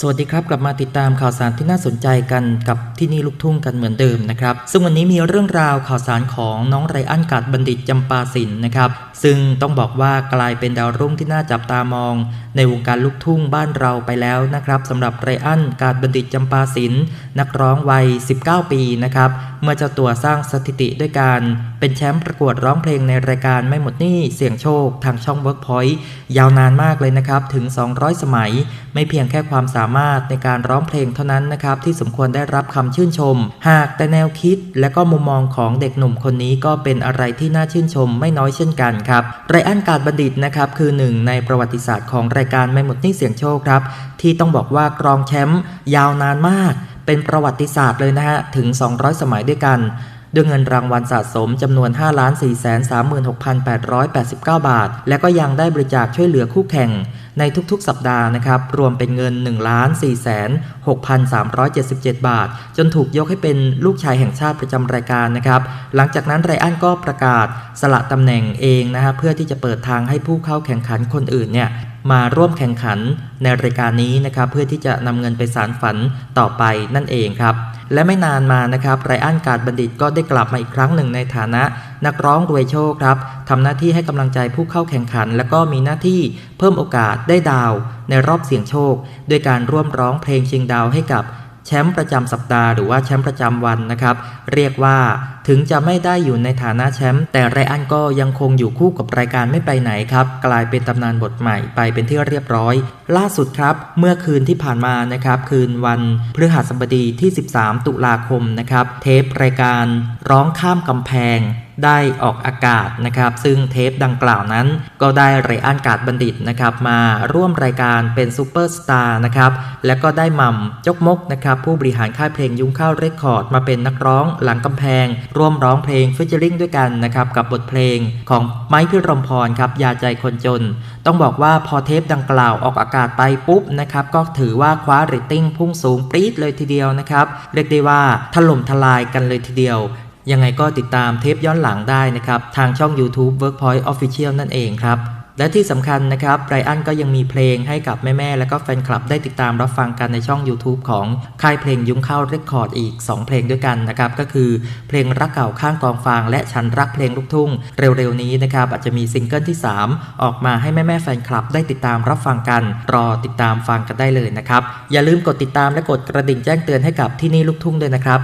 สวัสดีครับ กลับมาติดตามข่าวสารที่น่าสนใจกันกับที่นี่ลูกทุ่งกันเหมือนเดิมนะครับ ซึ่งวันนี้มีเรื่องราวข่าวสารของน้องไรอันกาดบัณฑิตจำปาสินนะครับ ซึ่งต้องบอกว่ากลายเป็นดาวรุ่งที่น่าจับตามอง ในวงการลูกทุ่งบ้านเราไปแล้วนะครับสำหรับไรอันกาดบัณฑิตจำปาสินนักร้องวัย 19 ปีนะครับ เมื่อเจ้าตัวสร้างสถิติด้วยการ เป็นแชมป์ประกวดร้องเพลงในรายการไม่หมดหนี้เสี่ยงโชคทางช่อง Workpoint ยาวนานมากเลยนะครับ ถึง 200 สมัย ไม่เพียงแค่ความสามารถในการร้องเพลงเท่านั้นนะครับที่สมควรได้รับคำชื่นชม หากแต่แนวคิด และก็มุมมองของเด็กหนุ่มคนนี้ก็เป็นอะไรที่น่าชื่นชมไม่น้อยเช่นกันครับไรอันการบัณฑิตนะครับคือหนึ่งในประวัติศาสตร์ของรายการไม่หมดนี่เสียงโชคครับ ที่ต้องบอกว่ากรองแชมป์ยาวนานมาก เป็นประวัติศาสตร์เลยนะฮะถึง 200 สมัยด้วยกัน ด้วยเงินรางวัลสะสมจำนวน 5 4 3 6 8 8 9 บาท และก็ยังได้บริจาคช่วยเหลือคู่แข่ง ในทุกๆ สัปดาห์นะครับ รวมเป็นเงิน 1 4 6 3 7 7 บาท จนถูกยกให้เป็นลูกชายแห่งชาติประจำรายการนะครับ หลังจากนั้นไรอันก็ประกาศสละตำแหน่งเองนะฮะเพื่อที่จะเปิดทางให้ผู้เข้าแข่งขันคนอื่นเนี่ยมาร่วมแข่งขันในรายการนี้นะครับเพื่อที่จะนำเงินไปสารฝันต่อไปนั่นเองครับ และไม่นานมานะครับไรอันการบัณฑิตก็ได้กลับมาอีกครั้งหนึ่งในฐานะ นักร้องรวยโชคครับทำหน้าที่ให้กำลังใจผู้เข้าแข่งขัน และก็มีหน้าที่เพิ่มโอกาสได้ดาว ในรอบเสี่ยงโชคด้วยการร่วมร้องเพลงชิงดาวให้กับ แชมป์ประจำสัปดาห์หรือว่าแชมป์ประจำวันนะครับ เรียกว่าถึงจะไม่ได้อยู่ในฐานะแชมป์แต่ไรอันก็ยังคงอยู่คู่กับรายการไม่ไปไหนครับ กลายเป็นตำนานบทใหม่ไปเป็นที่เรียบร้อย ล่าสุดครับ เมื่อคืนที่ผ่านมานะครับ คืนวันพฤหัสบดีที่ 13 ตุลาคมนะครับ เทปรายการร้องข้ามกำแพง ได้ออกอากาศนะครับ ซึ่งเทปดังกล่าวนั้น ก็ได้ไรอันกาดบัณฑิตนะครับ มาร่วมรายการเป็นซูเปอร์สตาร์นะครับ และก็ได้ม่ำจกมกนะครับผู้บริหารค่ายเพลงยุ้งข้าวเรคคอร์ดมาเป็นนักร้องหลังกำแพง ร่วมร้องเพลงฟิชเชอริงด้วยกันนะครับกับบทเพลงของไม้พิรมพรครับยาใจคนจน ต้องบอกว่าพอเทปดังกล่าวออกอากาศไปปุ๊บนะครับก็ถือว่าคว้าเรตติ้งพุ่งสูงปรี๊ดเลยทีเดียวนะครับเรียกได้ว่าถล่มทลายกันเลยทีเดียว ยังไงก็ติดตามเทปย้อนหลังได้นะครับ ทางช่อง YouTube Workpoint Official นั่นเองครับ และที่สำคัญนะครับไรอันก็ยังมีเพลงให้กับแม่ๆ และก็แฟนคลับได้ติดตามรับฟังกันในช่อง YouTube ของค่ายเพลงยุ้งข้าวเรคคอร์ดอีก 2 เพลงด้วยกันนะครับ ก็คือเพลงรักเก่าข้างกองฟาง และฉันรักเพลงลูกทุ่ง เร็วๆนี้นะครับอาจจะมีซิงเกิลที่ 3 ออกมาให้แม่ๆแฟนคลับได้ติดตามรับฟังกัน รอติดตามฟังกันได้เลยนะครับอย่าลืมกดติดตามและกดกระดิ่งแจ้งเตือนให้กับที่นี่ลูกทุ่งด้วยนะครับ